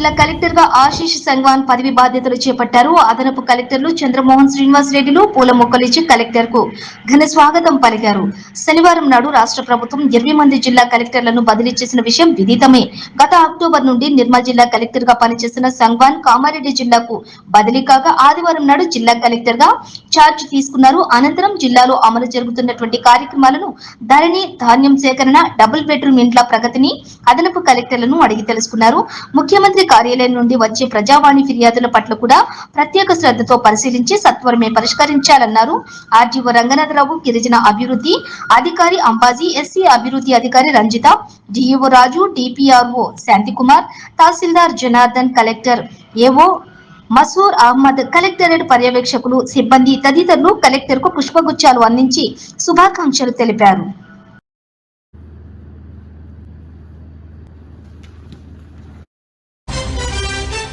జిల్లా కలెక్టర్గా ఆశీష్ సంగ్వాన్ పదవి బాధ్యతలు చేపట్టారు. అదనపు కలెక్టర్లు చంద్రమోహన్ శ్రీనివాస్ రెడ్డిలు పూల మొక్కలు ఇచ్చి కలెక్టర్కు ఘన స్వాగతం పలికారు. శనివారం నాడు రాష్ట్ర ప్రభుత్వం ఇరవై మంది జిల్లా కలెక్టర్లను బదిలీ చేసిన విషయం విదితమే. గత అక్టోబర్ నుండి నిర్మల్ జిల్లా కలెక్టర్గా పనిచేస్తున్న సంగ్వాన్ కామారెడ్డి జిల్లాకు బదిలీ కాగా ఆదివారం నాడు జిల్లా కలెక్టర్గా ఛార్జ్ తీసుకున్నారు. అనంతరం జిల్లాలో అమలు జరుగుతున్నటువంటి కార్యక్రమాలను ధరణి ధాన్యం సేకరణ డబుల్ బెడ్రూమ్ ఇంట్ల ప్రగతిని అదనపు కలెక్టర్లను అడిగి తెలుసుకున్నారు. ముఖ్యమంత్రి కార్యాలయం నుండి వచ్చే ప్రజావాణి ఫిర్యాదుల పట్ల కూడా ప్రత్యేక శ్రద్ధతో పరిశీలించి సత్వరమే పరిష్కరించాలన్నారు. ఆర్జీఓ రంగనాథరావు గిరిజన అభివృద్ధి అధికారి అంబాజీ ఎస్సీ అభివృద్ధి అధికారి Ranjitha DEO Raju DPRO Shantikumar tahsildar Janardhan collector AO Masoor Ahmed collectorate పర్యవేక్షకులు సిబ్బంది తదితరులు కలెక్టర్కు పుష్పగుచ్చాలు అందించి శుభాకాంక్షలు తెలిపారు.